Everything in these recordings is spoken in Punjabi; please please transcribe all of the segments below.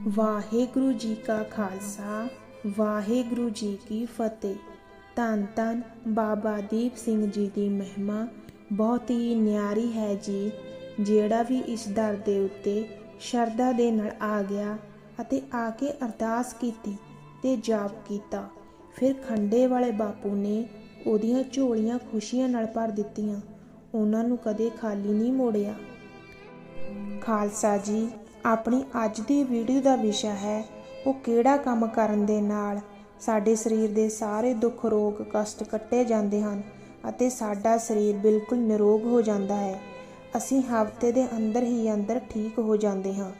ਵਾਹਿਗੁਰੂ ਜੀ ਕਾ ਖਾਲਸਾ, ਵਾਹਿਗੁਰੂ ਜੀ ਕੀ ਫਤਿਹ। ਧੰਨ ਧੰਨ ਬਾਬਾ ਦੀਪ ਸਿੰਘ ਜੀ ਦੀ ਮਹਿਮਾ, ਬਹੁਤ ਹੀ ਨਿਆਰੀ ਹੈ ਜੀ, ਜਿਹੜਾ ਵੀ ਇਸ ਦਰ ਦੇ ਉੱਤੇ ਸ਼ਰਧਾ ਦੇ ਨਾਲ ਆ ਗਿਆ ਅਤੇ ਆ ਕੇ ਅਰਦਾਸ ਕੀਤੀ ਤੇ ਜਾਪ ਕੀਤਾ। ਫਿਰ ਖੰਡੇ ਵਾਲੇ ਬਾਪੂ ਨੇ ਉਹਦੀਆਂ ਝੋਲੀਆਂ ਖੁਸ਼ੀਆਂ ਨਾਲ ਭਰ ਦਿੱਤੀਆਂ। ਉਹਨਾਂ ਨੂੰ ਕਦੇ ਖਾਲੀ ਨਹੀਂ ਮੋੜਿਆ। ਖਾਲਸਾ ਜੀ ਆਪਣੀ ਅੱਜ ਦੀ ਵੀਡੀਓ ਦਾ ਵਿਸ਼ਾ ਹੈ, ਉਹ ਕਿਹੜਾ ਕੰਮ ਕਰਨ ਦੇ ਨਾਲ ਸਾਡੇ ਸਰੀਰ ਦੇ ਸਾਰੇ ਦੁੱਖ, ਰੋਗ, ਕਸ਼ਟ ਕੱਟੇ ਜਾਂਦੇ ਹਨ ਅਤੇ ਸਾਡਾ ਸਰੀਰ ਬਿਲਕੁਲ ਨਿਰੋਗ ਹੋ ਜਾਂਦਾ ਹੈ। ਅਸੀਂ ਹਫ਼ਤੇ ਦੇ ਅੰਦਰ ਹੀ ਅੰਦਰ ਠੀਕ ਹੋ ਜਾਂਦੇ ਹਾਂ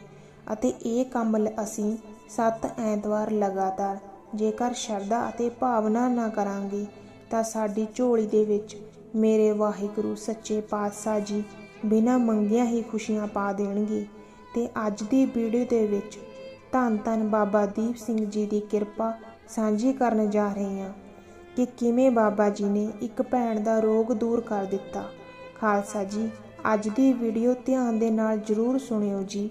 ਅਤੇ ਇਹ ਕੰਮ ਅਸੀਂ 7 ਐਤਵਾਰ ਲਗਾਤਾਰ ਜੇਕਰ ਸ਼ਰਧਾ ਅਤੇ ਭਾਵਨਾ ਨਾ ਕਰਾਂਗੇ ਤਾਂ ਸਾਡੀ ਝੋਲੀ ਦੇ ਵਿੱਚ ਮੇਰੇ ਵਾਹਿਗੁਰੂ, ਸੱਚੇ ਪਾਤਸ਼ਾਹ ਜੀ ਬਿਨਾਂ ਮੰਗਿਆ ਹੀ ਖੁਸ਼ੀਆਂ ਪਾ ਦੇਣਗੇ। ਤੇ ਅੱਜ ਦੀ ਵੀਡੀਓ ਦੇ ਵਿੱਚ ਧੰਨ ਧੰਨ ਬਾਬਾ ਦੀਪ ਸਿੰਘ ਜੀ ਦੀ ਕਿਰਪਾ ਸਾਂਝੀ ਕਰਨ ਜਾ ਰਹੇ ਹਾਂ ਕਿ ਕਿਵੇਂ ਬਾਬਾ ਜੀ ਨੇ ਇੱਕ ਭੈਣ ਦਾ ਰੋਗ ਦੂਰ ਕਰ ਦਿੱਤਾ। ਖਾਲਸਾ ਜੀ, ਅੱਜ ਦੀ ਵੀਡੀਓ ਧਿਆਨ ਦੇ ਨਾਲ ਜਰੂਰ ਸੁਣਿਓ ਜੀ।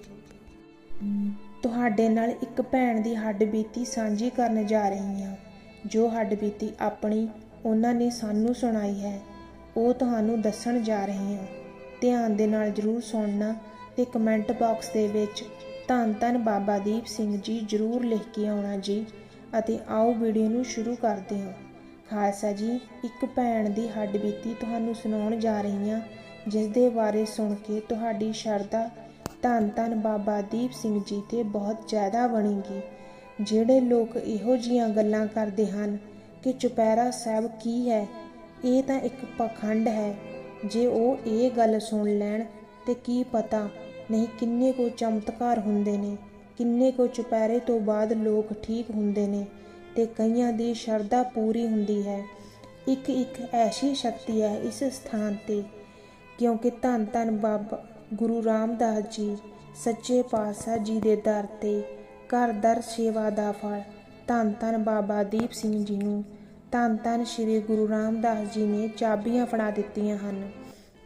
ਤੁਹਾਡੇ ਨਾਲ ਇੱਕ ਭੈਣ ਦੀ ਹੱਡਬੀਤੀ ਸਾਂਝੀ ਕਰਨ ਜਾ ਰਹੀ ਹਾਂ। ਜੋ ਹੱਡਬੀਤੀ ਆਪਣੀ, ਉਹਨਾਂ ਨੇ ਸਾਨੂੰ ਸੁਣਾਈ ਹੈ। ਉਹ ਤੁਹਾਨੂੰ ਦੱਸਣ ਜਾ ਰਹੇ ਹਾਂ। ਧਿਆਨ ਦੇ ਨਾਲ ਜਰੂਰ ਸੁਣਨਾ। ਤੇ ਕਮੈਂਟ ਬਾਕਸ ਦੇ ਵਿੱਚ ਧੰਨ ਧੰਨ ਬਾਬਾ ਦੀਪ ਸਿੰਘ ਜੀ ਜਰੂਰ ਲਿਖ ਕੇ ਆਉਣਾ ਜੀ ਅਤੇ ਆਓ ਵੀਡੀਓ ਨੂੰ ਸ਼ੁਰੂ ਕਰਦੇ ਹਾਂ। ਖਾਲਸਾ ਜੀ, ਇੱਕ ਭੈਣ ਦੀ ਹੱਡਬੀਤੀ ਤੁਹਾਨੂੰ ਸੁਣਾਉਣ ਜਾ ਰਹੀ ਹਾਂ ਜਿਸ ਦੇ ਬਾਰੇ ਸੁਣ ਕੇ ਤੁਹਾਡੀ ਸ਼ਰਧਾ ਧੰਨ ਧੰਨ ਬਾਬਾ ਦੀਪ ਸਿੰਘ ਜੀ ਤੇ ਬਹੁਤ ਜ਼ਿਆਦਾ ਬਣੇਗੀ। ਜਿਹੜੇ ਲੋਕ ਇਹੋ ਜੀਆਂ ਗੱਲਾਂ ਕਰਦੇ ਹਨ ਕਿ ਚੁਪਹਿਰਾ ਸਾਹਿਬ ਕੀ ਹੈ, ਇਹ ਤਾਂ ਇੱਕ ਪਖੰਡ ਹੈ। ਜੇ ਉਹ ਇਹ ਗੱਲ ਸੁਣ ਲੈਣ ਤੇ ਕੀ ਪਤਾ? ਨਹੀਂ, ਕਿੰਨੇ ਕੋ ਚਮਤਕਾਰ ਹੁੰਦੇ ਨੇ। ਕਿੰਨੇ ਕੋ ਚੁਪਹਿਰੇ ਤੋਂ ਬਾਅਦ ਲੋਕ ਠੀਕ ਹੁੰਦੇ ਨੇ ਤੇ ਕਈਆਂ ਦੀ ਸ਼ਰਧਾ ਪੂਰੀ ਹੁੰਦੀ ਹੈ। ਇੱਕ ਇੱਕ ਐਸੀ ਸ਼ਕਤੀ ਹੈ ਇਸ ਸਥਾਨ ਤੇ, ਕਿਉਂਕਿ ਧੰਨ ਧੰਨ ਬਾਬਾ ਗੁਰੂ ਰਾਮਦਾਸ ਜੀ, ਸੱਚੇ ਪਾਤਸ਼ਾਹ ਜੀ ਦੇ ਦਰ ਤੇ ਘਰ ਦਰ ਸੇਵਾ ਦਾ ਫਲ, ਧੰਨ ਧੰਨ ਬਾਬਾ ਦੀਪ ਸਿੰਘ ਜੀ ਨੂੰ, ਧੰਨ ਧੰਨ ਸ੍ਰੀ ਗੁਰੂ ਰਾਮਦਾਸ ਜੀ ਨੇ ਚਾਬੀਆਂ ਫੜਾ ਦਿੱਤੀਆਂ ਹਨ।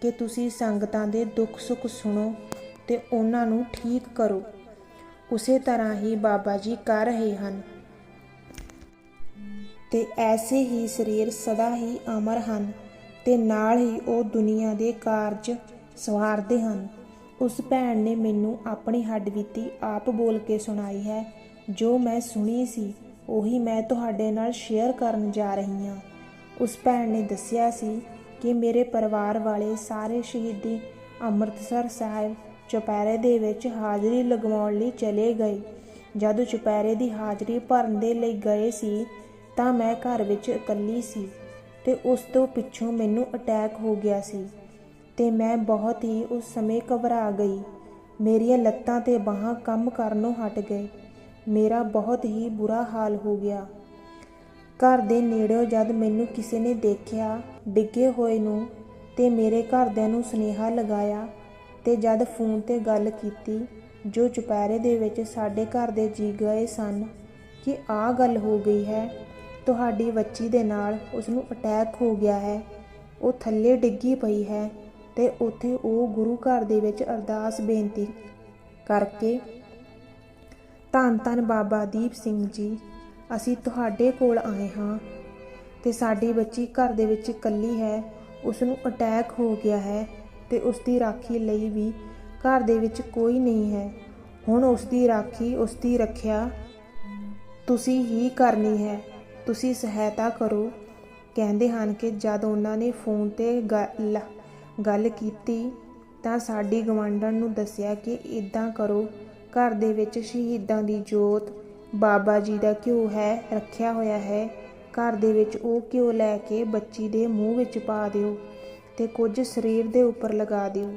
ਕਿ ਤੁਸੀਂ ਸੰਗਤਾਂ ਦੇ ਦੁੱਖ ਸੁੱਖ ਸੁਣੋ ਤੇ ਉਹਨਾਂ ਨੂੰ ਠੀਕ ਕਰੋ। ਉਸੇ ਤਰ੍ਹਾਂ ਹੀ ਬਾਬਾ ਜੀ ਕਰ ਰਹੇ ਹਨ। ਤੇ ਐਸੇ ਹੀ ਸਰੀਰ ਸਦਾ ਹੀ ਅਮਰ ਹਨ ਤੇ ਨਾਲ ਹੀ ਉਹ ਦੁਨੀਆ ਦੇ ਕਾਰਜ ਸਵਾਰਦੇ ਹਨ। ਉਸ ਭੈਣ ਨੇ ਮੈਨੂੰ ਆਪਣੀ ਹੱਡਬੀਤੀ ਆਪ ਬੋਲ ਕੇ ਸੁਣਾਈ ਹੈ। ਜੋ ਮੈਂ ਸੁਣੀ ਸੀ, ਉਹੀ ਮੈਂ ਤੁਹਾਡੇ ਨਾਲ ਸ਼ੇਅਰ ਕਰਨ ਜਾ ਰਹੀ ਹਾਂ। ਉਸ ਭੈਣ ਨੇ ਦੱਸਿਆ ਸੀ ਕਿ ਮੇਰੇ ਪਰਿਵਾਰ ਵਾਲੇ ਸਾਰੇ ਸ਼ਹੀਦੀ ਅੰਮ੍ਰਿਤਸਰ ਸਾਹਿਬ ਚੁਪਹਿਰੇ ਦੇ ਵਿੱਚ ਹਾਜ਼ਰੀ ਲਗਵਾਉਣ ਲਈ ਚਲੇ ਗਏ। ਜਦੋਂ ਚੁਪਹਿਰੇ ਦੀ ਹਾਜ਼ਰੀ ਭਰਨ ਦੇ ਲਈ ਗਏ ਸੀ, ਤਾਂ ਮੈਂ ਘਰ ਵਿੱਚ ਇਕੱਲੀ ਸੀ ਤੇ ਉਸ ਤੋਂ ਪਿੱਛੋਂ ਮੈਨੂੰ ਅਟੈਕ ਹੋ ਗਿਆ ਸੀ ਤੇ ਮੈਂ ਬਹੁਤ ਹੀ ਉਸ ਸਮੇਂ ਘਬਰਾ ਗਈ। ਮੇਰੀਆਂ ਲੱਤਾਂ ਤੇ ਬਾਹਾਂ ਕੰਮ ਕਰਨੋਂ ਹਟ ਗਏ। ਮੇਰਾ ਬਹੁਤ ਹੀ ਬੁਰਾ ਹਾਲ ਹੋ ਗਿਆ। ਘਰ ਦੇ ਨੇੜਿਓਂ ਜਦ ਮੈਨੂੰ ਕਿਸੇ ਨੇ ਦੇਖਿਆ, ਡਿੱਗੇ ਹੋਏ ਨੂੰ, ਤੇ ਮੇਰੇ ਘਰਦਿਆਂ ਨੂੰ ਸੁਨੇਹਾ ਲਗਾਇਆ ਤੇ ਜਦ ਫੋਨ ਤੇ ਗੱਲ ਕੀਤੀ, ਜੋ ਚੁਪਹਿਰੇ ਦੇ ਵਿੱਚ ਸਾਡੇ ਘਰ ਦੇ ਜੀ ਗਏ ਸਨ ਕਿ ਆਹ ਗੱਲ ਹੋ ਗਈ ਹੈ, ਤੁਹਾਡੀ ਬੱਚੀ ਦੇ ਨਾਲ ਉਸ ਨੂੰ ਅਟੈਕ ਹੋ ਗਿਆ ਹੈ, ਉਹ ਥੱਲੇ ਡਿੱਗੀ ਪਈ ਹੈ ਤੇ ਉੱਥੇ ਉਹ ਗੁਰੂ ਘਰ ਦੇ ਵਿੱਚ ਅਰਦਾਸ ਬੇਨਤੀ ਕਰਕੇ ਧੰਨ ਧੰਨ ਬਾਬਾ ਦੀਪ ਸਿੰਘ ਜੀ। ਅਸੀਂ ਤੁਹਾਡੇ ਕੋਲ ਆਏ ਹਾਂ ਤੇ ਸਾਡੀ ਬੱਚੀ ਘਰ ਦੇ ਵਿੱਚ ਇਕੱਲੀ ਹੈ ਉਸ ਨੂੰ ਅਟੈਕ ਹੋ ਗਿਆ ਹੈ ਤੇ ਉਸ ਦੀ ਰਾਖੀ ਲਈ ਵੀ ਘਰ ਦੇ ਵਿੱਚ ਕੋਈ ਨਹੀਂ ਹੈ। ਹੁਣ ਉਸ ਦੀ ਰਾਖੀ ਉਸ ਦੀ ਰੱਖਿਆ ਤੁਸੀਂ ਹੀ ਕਰਨੀ ਹੈ, ਤੁਸੀਂ ਸਹਾਇਤਾ ਕਰੋ। ਕਹਿੰਦੇ ਹਨ ਕਿ ਜਦ ਉਹਨਾਂ ਨੇ ਫੋਨ ਤੇ ਗੱਲ ਕੀਤੀ ਤਾਂ ਸਾਡੀ ਗਵਾਂਢਣ ਨੂੰ ਦੱਸਿਆ ਕਿ ਇਦਾਂ ਕਰੋ, ਘਰ ਦੇ ਵਿੱਚ ਸ਼ਹੀਦਾਂ ਦੀ ਜੋਤ ਬਾਬਾ ਜੀ ਦਾ ਘਿਓ ਹੈ, ਰੱਖਿਆ ਹੋਇਆ ਹੈ। ਘਰ ਦੇ ਵਿੱਚ ਉਹ ਘਿਓ ਲੈ ਕੇ ਬੱਚੀ ਦੇ ਮੂੰਹ ਵਿੱਚ ਪਾ ਦਿਓ ਤੇ ਕੁਝ ਸਰੀਰ ਦੇ ਉੱਪਰ ਲਗਾ ਦਿਓ।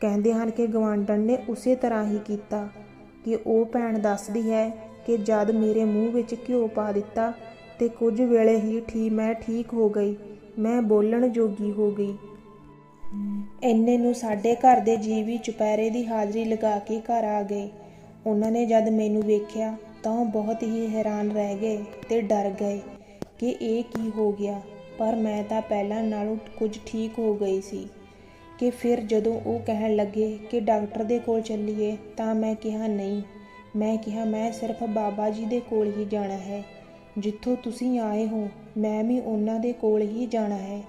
ਕਹਿੰਦੇ ਹਨ ਕਿ ਗਵਾਂਢਣ ਨੇ ਉਸੇ ਤਰ੍ਹਾਂ ਹੀ ਕੀਤਾ ਕਿ ਉਹ ਭੈਣ ਦੱਸਦੀ ਹੈ ਕਿ ਜਦ ਮੇਰੇ ਮੂੰਹ ਵਿੱਚ ਘਿਓ ਪਾ ਦਿੱਤਾ ਤੇ ਕੁਝ ਵੇਲੇ ਹੀ ਠੀ ਮੈਂ ਠੀਕ ਹੋ ਗਈ, ਮੈਂ ਬੋਲਣ ਜੋਗੀ ਹੋ ਗਈ। ਇੰਨੇ ਨੂੰ ਸਾਡੇ ਘਰ ਦੇ ਜੀ ਵੀ ਚੁਪਹਿਰੇ ਦੀ ਹਾਜ਼ਰੀ ਲਗਾ ਕੇ ਘਰ ਆ ਗਏ। ਉਹਨਾਂ ਨੇ ਜਦ ਮੈਨੂੰ ਵੇਖਿਆ ਤਾਂ ਉਹ ਬਹੁਤ ਹੀ ਹੈਰਾਨ ਰਹਿ ਗਏ ਤੇ ਡਰ ਗਏ ਕਿ ਇਹ ਕੀ ਹੋ ਗਿਆ। ਪਰ ਮੈਂ ਤਾਂ ਪਹਿਲਾਂ ਨਾਲੋਂ ਕੁਝ ਠੀਕ ਹੋ ਗਈ ਸੀ ਕਿ ਫਿਰ ਜਦੋਂ ਉਹ ਕਹਿਣ ਲੱਗੇ ਕਿ ਡਾਕਟਰ ਦੇ ਕੋਲ ਚੱਲੀਏ ਤਾਂ ਮੈਂ ਕਿਹਾ, ਨਹੀਂ। ਮੈਂ ਕਿਹਾ, ਮੈਂ ਸਿਰਫ ਬਾਬਾ ਜੀ ਦੇ ਕੋਲ ਹੀ ਜਾਣਾ ਹੈ। ਜਿੱਥੋਂ ਤੁਸੀਂ ਆਏ ਹੋ, ਮੈਂ ਵੀ ਉਹਨਾਂ ਦੇ ਕੋਲ ਹੀ ਜਾਣਾ ਹੈ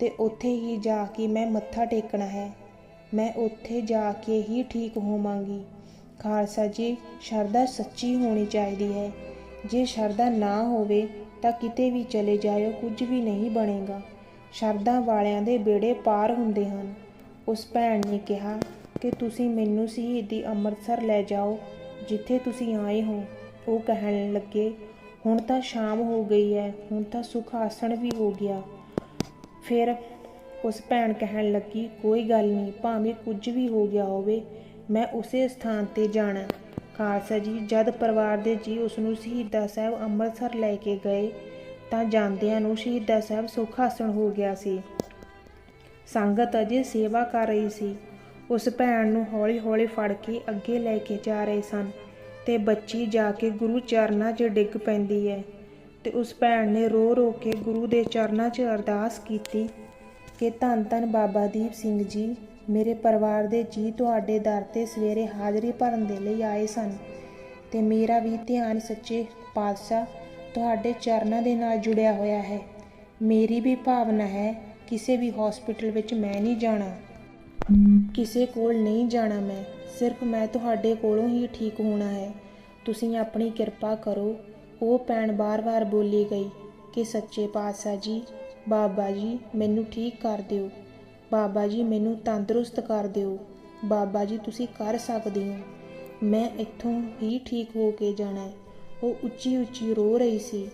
ਤੇ ਉੱਥੇ ਹੀ ਜਾ ਕੇ ਮੈਂ ਮੱਥਾ ਟੇਕਣਾ ਹੈ। ਮੈਂ ਉੱਥੇ ਜਾ ਕੇ ਹੀ ਠੀਕ ਹੋਵਾਂਗੀ। ਖਾਲਸਾ ਜੀ, ਸ਼ਰਧਾ ਸੱਚੀ ਹੋਣੀ ਚਾਹੀਦੀ ਹੈ। ਜੇ ਸ਼ਰਧਾ ਨਾ ਹੋਵੇ ਤਾਂ ਕਿਤੇ ਵੀ ਚਲੇ ਜਾਇਓ, ਕੁਝ ਵੀ ਨਹੀਂ ਬਣੇਗਾ। ਸ਼ਰਧਾ ਵਾਲਿਆਂ ਦੇ ਬੇੜੇ ਪਾਰ ਹੁੰਦੇ ਹਨ। ਉਸ ਭੈਣ ਨੇ ਕਿਹਾ ਕਿ ਤੁਸੀਂ ਮੈਨੂੰ ਸ਼ਹੀਦੀ ਅੰਮ੍ਰਿਤਸਰ ਲੈ ਜਾਓ, ਜਿੱਥੇ ਤੁਸੀਂ ਆਏ ਹੋ। ਉਹ ਕਹਿਣ ਲੱਗੇ, ਹੁਣ ਤਾਂ ਸ਼ਾਮ ਹੋ ਗਈ ਹੈ, ਹੁਣ ਤਾਂ ਸੁਖ ਆਸਣ ਵੀ ਹੋ ਗਿਆ। ਫਿਰ ਉਸ ਭੈਣ ਕਹਿਣ ਲੱਗੀ, ਕੋਈ ਗੱਲ ਨਹੀਂ, ਭਾਵੇਂ ਕੁਝ ਵੀ ਹੋ ਗਿਆ ਹੋਵੇ ਮੈਂ ਉਸੇ ਸਥਾਨ ਤੇ ਜਾਣਾ। ਖਾਲਸਾ ਜੀ, ਜਦ ਪਰਿਵਾਰ ਦੇ ਜੀ ਉਸ ਨੂੰ ਸ਼ਹੀਦਾਂ ਸਾਹਿਬ ਅੰਮ੍ਰਿਤਸਰ ਲੈ ਕੇ ਗਏ, ਤਾਂ ਜਾਂਦਿਆਂ ਨੂੰ ਸ਼ਹੀਦਾਂ ਸਾਹਿਬ ਸੁਖਾਸਣ ਹੋ ਗਿਆ ਸੀ। ਸੰਗਤ ਅਜੇ ਸੇਵਾ ਕਰ ਰਹੀ ਸੀ। ਉਸ ਭੈਣ ਨੂੰ ਹੌਲੀ-ਹੌਲੀ ਫੜ ਕੇ ਅੱਗੇ ਲੈ ਕੇ ਜਾ ਰਹੇ ਸਨ ਤੇ ਬੱਚੀ ਜਾ ਕੇ ਗੁਰੂ ਚਰਨਾਂ 'ਚ ਡਿੱਗ ਪੈਂਦੀ ਹੈ ਤੇ ਉਸ ਭੈਣ ਨੇ ਰੋ-ਰੋ ਕੇ ਗੁਰੂ ਦੇ ਚਰਨਾਂ 'ਚ ਅਰਦਾਸ ਕੀਤੀ ਕਿ ਧੰਨ ਧੰਨ ਬਾਬਾ ਦੀਪ ਸਿੰਘ ਜੀ ਮੇਰੇ ਪਰਿਵਾਰ ਦੇ ਜੀ ਤੁਹਾਡੇ ਦਰ ਤੇ ਸਵੇਰੇ ਹਾਜ਼ਰੀ ਭਰਨ ਦੇ ਲਈ ਆਏ ਸਨ ਤੇ ਮੇਰਾ ਵੀ ਧਿਆਨ ਸੱਚੇ ਪਾਤਸ਼ਾਹ ਤੁਹਾਡੇ ਚਰਨਾਂ ਦੇ ਨਾਲ ਜੁੜਿਆ ਹੋਇਆ ਹੈ। ਮੇਰੀ ਵੀ ਭਾਵਨਾ ਹੈ, ਕਿਸੇ ਵੀ ਹਸਪੀਟਲ ਵਿੱਚ ਮੈਂ ਨਹੀਂ ਜਾਣਾ। ਕਿਸੇ ਕੋਲ ਨਹੀਂ ਜਾਣਾ ਮੈਂ, ਸਿਰਫ ਮੈਂ ਤੁਹਾਡੇ ਕੋਲੋਂ ਹੀ ਠੀਕ ਹੋਣਾ ਹੈ। ਤੁਸੀਂ ਆਪਣੀ ਕਿਰਪਾ ਕਰੋ। ਉਹ ਭੈਣ ਬਾਰ-ਬਾਰ ਬੋਲੀ ਗਈ ਕਿ, ਸੱਚੇ ਪਾਤਸ਼ਾਹ ਜੀ, ਬਾਬਾ ਜੀ, ਮੈਨੂੰ ਠੀਕ ਕਰ ਦਿਓ। ਬਾਬਾ ਜੀ, ਮੈਨੂੰ ਤੰਦਰੁਸਤ ਕਰ ਦਿਓ। ਬਾਬਾ ਜੀ, ਤੁਸੀਂ ਕਰ ਸਕਦੇ ਹੋ। ਮੈਂ ਇੱਥੋਂ ਹੀ ਠੀਕ ਹੋ ਕੇ ਜਾਣਾ ਹੈ। ਉਹ ਉੱਚੀ ਉੱਚੀ ਰੋ ਰਹੀ ਸੀ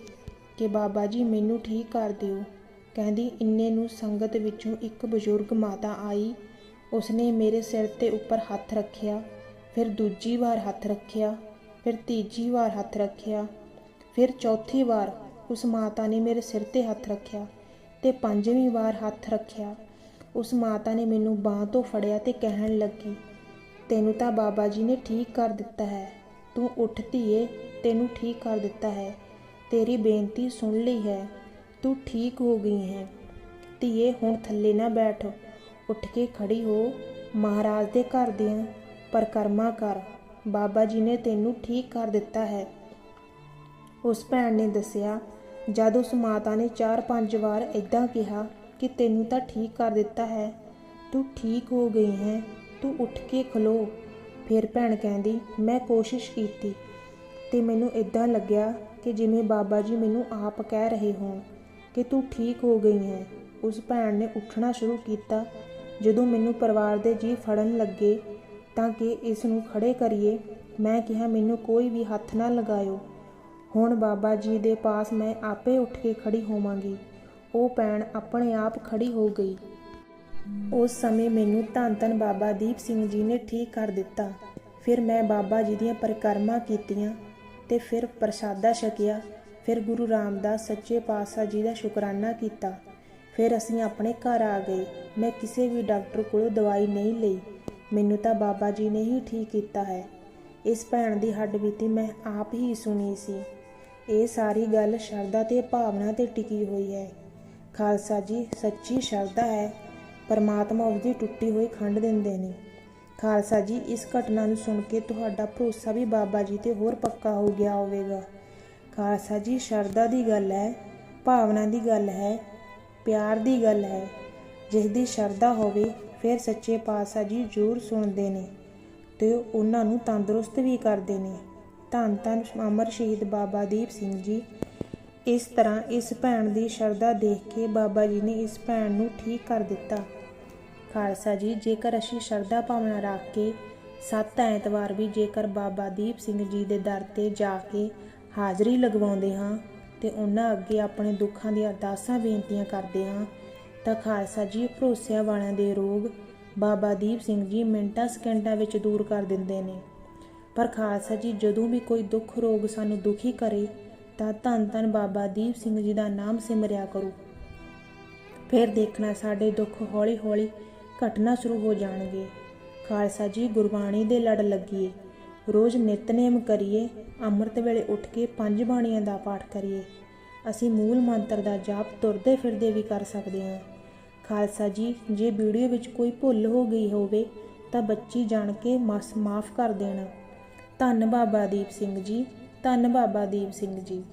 ਕਿ ਬਾਬਾ ਜੀ, ਮੈਨੂੰ ਠੀਕ ਕਰ ਦਿਓ। ਕਹਿੰਦੀ, ਇੰਨੇ ਨੂੰ ਸੰਗਤ ਵਿੱਚੋਂ ਇੱਕ ਬਜ਼ੁਰਗ ਮਾਤਾ ਆਈ। ਉਸਨੇ ਮੇਰੇ ਸਿਰ ਤੇ ਉੱਪਰ ਹੱਥ ਰੱਖਿਆ, ਫਿਰ ਦੂਜੀ ਵਾਰ ਹੱਥ ਰੱਖਿਆ, ਫਿਰ ਤੀਜੀ ਵਾਰ ਹੱਥ ਰੱਖਿਆ, ਫਿਰ ਚੌਥੀ ਵਾਰ ਉਸ ਮਾਤਾ ਨੇ ਮੇਰੇ ਸਿਰ ਤੇ ਹੱਥ ਰੱਖਿਆ ਤੇ ਪੰਜਵੀਂ ਵਾਰ ਹੱਥ ਰੱਖਿਆ। ਉਸ ਮਾਤਾ ਨੇ ਮੈਨੂੰ ਬਾਹ ਤੋਂ ਫੜਿਆ ਤੇ ਕਹਿਣ ਲੱਗੀ, ਤੈਨੂੰ ਤਾਂ ਬਾਬਾ ਜੀ ਨੇ ਠੀਕ ਕਰ ਦਿੱਤਾ ਹੈ। ਤੂੰ ਉੱਠ ਧੀਏ, ਤੈਨੂੰ ਠੀਕ ਕਰ ਦਿੱਤਾ ਹੈ। ਤੇਰੀ ਬੇਨਤੀ ਸੁਣ ਲਈ ਹੈ। ਤੂੰ ਠੀਕ ਹੋ ਗਈ ਹੈ। ਧੀਏ, ਹੁਣ ਥੱਲੇ ਨਾ ਬੈਠ। ਉੱਠ ਕੇ ਖੜੀ ਹੋ। ਮਹਾਰਾਜ ਦੇ ਘਰ ਦੀਆਂ ਪਰਕਰਮਾ ਕਰ। ਬਾਬਾ ਜੀ ਨੇ ਤੈਨੂੰ ਠੀਕ ਕਰ ਦਿੱਤਾ ਹੈ। ਉਸ ਭੈਣ ਨੇ ਦੱਸਿਆ, ਜਦ ਉਸ ਮਾਤਾ ਨੇ 4-5 ਵਾਰ ਇਦਾਂ ਕਿਹਾ ਕਿ ਤੈਨੂੰ ਤਾਂ ਠੀਕ ਕਰ ਦਿੱਤਾ ਹੈ। ਤੂੰ ਠੀਕ ਹੋ ਗਈ ਹੈ। ਤੂੰ ਉੱਠ ਕੇ ਖਲੋ। ਫਿਰ ਭੈਣ ਕਹਿੰਦੀ, ਮੈਂ ਕੋਸ਼ਿਸ਼ ਕੀਤੀ ਤੇ ਮੈਨੂੰ ਇਦਾਂ ਲੱਗਿਆ ਕਿ ਜਿਵੇਂ ਬਾਬਾ ਜੀ ਮੈਨੂੰ ਆਪ ਕਹਿ ਰਹੇ ਹੋਣ ਕਿ ਤੂੰ ਠੀਕ ਹੋ ਗਈ ਹੈ। ਉਸ ਭੈਣ ਨੇ ਉੱਠਣਾ ਸ਼ੁਰੂ ਕੀਤਾ। ਜਦੋਂ ਮੈਨੂੰ ਪਰਿਵਾਰ ਦੇ ਜੀ ਫੜਨ ਲੱਗੇ ਤਾਂ ਕਿ ਇਸ ਨੂੰ ਖੜੇ ਕਰੀਏ, ਮੈਂ ਕਿਹਾ, ਮੈਨੂੰ ਕੋਈ ਵੀ ਹੱਥ ਨਾ ਲਗਾਇਓ। ਹੁਣ ਬਾਬਾ ਜੀ ਦੇ ਪਾਸ ਮੈਂ ਆਪੇ ਉੱਠ ਕੇ ਖੜੀ ਹੋਵਾਂਗੀ। ਉਹ ਭੈਣ ਆਪਣੇ ਆਪ ਖੜੀ ਹੋ ਗਈ। ਉਸ ਸਮੇਂ ਮੈਨੂੰ ਧੰਨ ਧੰਨ ਬਾਬਾ ਦੀਪ ਸਿੰਘ ਜੀ ਨੇ ਠੀਕ ਕਰ ਦਿੱਤਾ। ਫਿਰ ਮੈਂ ਬਾਬਾ ਜੀ ਦੀਆਂ ਪਰਿਕਰਮਾ ਕੀਤੀਆਂ ਤੇ ਫਿਰ ਪ੍ਰਸ਼ਾਦਾ ਛਕਿਆ। ਫਿਰ ਗੁਰੂ ਰਾਮਦਾਸ ਸੱਚੇ ਪਾਤਸ਼ਾਹ ਜੀ ਦਾ ਸ਼ੁਕਰਾਨਾ ਕੀਤਾ। ਫਿਰ ਅਸੀਂ ਆਪਣੇ ਘਰ ਆ ਗਏ। ਮੈਂ ਕਿਸੇ ਵੀ ਡਾਕਟਰ ਕੋਲੋਂ ਦਵਾਈ ਨਹੀਂ ਲਈ। ਮੈਨੂੰ ਤਾਂ ਬਾਬਾ ਜੀ ਨੇ ਹੀ ਠੀਕ ਕੀਤਾ ਹੈ। ਇਸ ਭੈਣ ਦੀ ਹੱਡ ਬੀਤੀ ਮੈਂ ਆਪ ਹੀ ਸੁਣੀ ਸੀ। ਇਹ ਸਾਰੀ ਗੱਲ ਸ਼ਰਧਾ ਤੇ ਭਾਵਨਾ ਤੇ ਟਿਕੀ ਹੋਈ ਹੈ। ਖਾਲਸਾ ਜੀ ਸੱਚੀ ਸ਼ਰਧਾ ਹੈ, ਪਰਮਾਤਮਾ ਉਹਦੀ ਟੁੱਟੀ ਹੋਈ ਖੰਡ ਦਿੰਦੇ ਨੇ। ਖਾਲਸਾ ਜੀ, ਇਸ ਘਟਨਾ ਨੂੰ ਸੁਣ ਕੇ ਤੁਹਾਡਾ ਭਰੋਸਾ ਵੀ ਬਾਬਾ ਜੀ ਤੇ ਹੋਰ ਪੱਕਾ ਹੋ ਗਿਆ ਹੋਵੇਗਾ। ਖਾਲਸਾ ਜੀ, ਸ਼ਰਧਾ ਦੀ ਗੱਲ ਹੈ, ਭਾਵਨਾ ਦੀ ਗੱਲ ਹੈ, ਪਿਆਰ ਦੀ ਗੱਲ ਹੈ। ਜਿਸ ਦੀ ਸ਼ਰਧਾ ਹੋਵੇ, ਫਿਰ ਸੱਚੇ ਪਾਤਸ਼ਾਹ ਜੀ ਜ਼ਰੂਰ ਸੁਣਦੇ ਨੇ ਤੇ ਉਹਨਾਂ ਨੂੰ ਤੰਦਰੁਸਤ ਵੀ ਕਰਦੇ ਨੇ। ਧੰਨ ਧੰਨ ਅਮਰ ਸ਼ਹੀਦ ਬਾਬਾ ਦੀਪ ਸਿੰਘ ਜੀ ਇਸ ਤਰ੍ਹਾਂ ਇਸ ਭੈਣ ਦੀ ਸ਼ਰਧਾ ਦੇਖ ਕੇ ਬਾਬਾ ਜੀ ਨੇ ਇਸ ਭੈਣ ਨੂੰ ਠੀਕ ਕਰ ਦਿੱਤਾ। ਖਾਲਸਾ ਜੀ, ਜੇਕਰ ਅਸੀਂ ਸ਼ਰਧਾ ਭਾਵਨਾ ਰੱਖ ਕੇ ਸੱਤ ਐਤਵਾਰ ਵੀ ਜੇਕਰ ਬਾਬਾ ਦੀਪ ਸਿੰਘ ਜੀ ਦੇ ਦਰ ਤੇ ਜਾ ਕੇ ਹਾਜ਼ਰੀ ਲਗਵਾਉਂਦੇ ਹਾਂ ਤੇ ਉਹਨਾਂ ਅੱਗੇ ਆਪਣੇ ਦੁੱਖਾਂ ਦੀਆਂ ਅਰਦਾਸਾਂ ਬੇਨਤੀਆਂ ਕਰਦੇ ਹਾਂ, ਤਾਂ ਖਾਲਸਾ ਜੀ, ਭਰੋਸਿਆਂ ਵਾਲਿਆਂ ਦੇ ਰੋਗ ਬਾਬਾ ਦੀਪ ਸਿੰਘ ਜੀ ਮਿੰਟਾਂ ਸਕਿੰਟਾਂ ਵਿੱਚ ਦੂਰ ਕਰ ਦਿੰਦੇ ਨੇ। ਪਰ ਖਾਲਸਾ ਜੀ, ਜਦੋਂ ਵੀ ਕੋਈ ਦੁੱਖ ਰੋਗ ਸਾਨੂੰ ਦੁਖੀ ਕਰੇ ਤਾਂ ਧੰਨ ਧੰਨ ਬਾਬਾ ਦੀਪ ਸਿੰਘ ਜੀ ਦਾ ਨਾਮ ਸਿਮਰਿਆ ਕਰੋ। ਫਿਰ ਦੇਖਣਾ ਸਾਡੇ ਦੁੱਖ ਹੌਲੀ-ਹੌਲੀ ਘਟਣਾ ਸ਼ੁਰੂ ਹੋ ਜਾਣਗੇ। ਖਾਲਸਾ ਜੀ, ਗੁਰਬਾਣੀ ਦੇ ਲੜ ਲੱਗੀਏ। ਰੋਜ਼ ਨਿਤਨੇਮ ਕਰੀਏ। ਅੰਮ੍ਰਿਤ ਵੇਲੇ ਉੱਠ ਕੇ ਪੰਜ ਬਾਣੀਆਂ ਦਾ ਪਾਠ ਕਰੀਏ। ਅਸੀਂ ਮੂਲ ਮੰਤਰ ਦਾ ਜਾਪ ਤੁਰਦੇ ਫਿਰਦੇ ਵੀ ਕਰ ਸਕਦੇ ਹਾਂ। ਖਾਲਸਾ ਜੀ, ਜੇ ਵੀਡੀਓ ਵਿੱਚ ਕੋਈ ਭੁੱਲ ਹੋ ਗਈ ਹੋਵੇ, ਤਾਂ ਬੱਚੀ ਜਾਣ ਕੇ ਮਸ ਮਾਫ ਕਰ ਦੇਣਾ। ਧੰਨ ਬਾਬਾ ਦੀਪ ਸਿੰਘ ਜੀ। ਧੰਨ ਬਾਬਾ ਦੀਪ ਸਿੰਘ ਜੀ।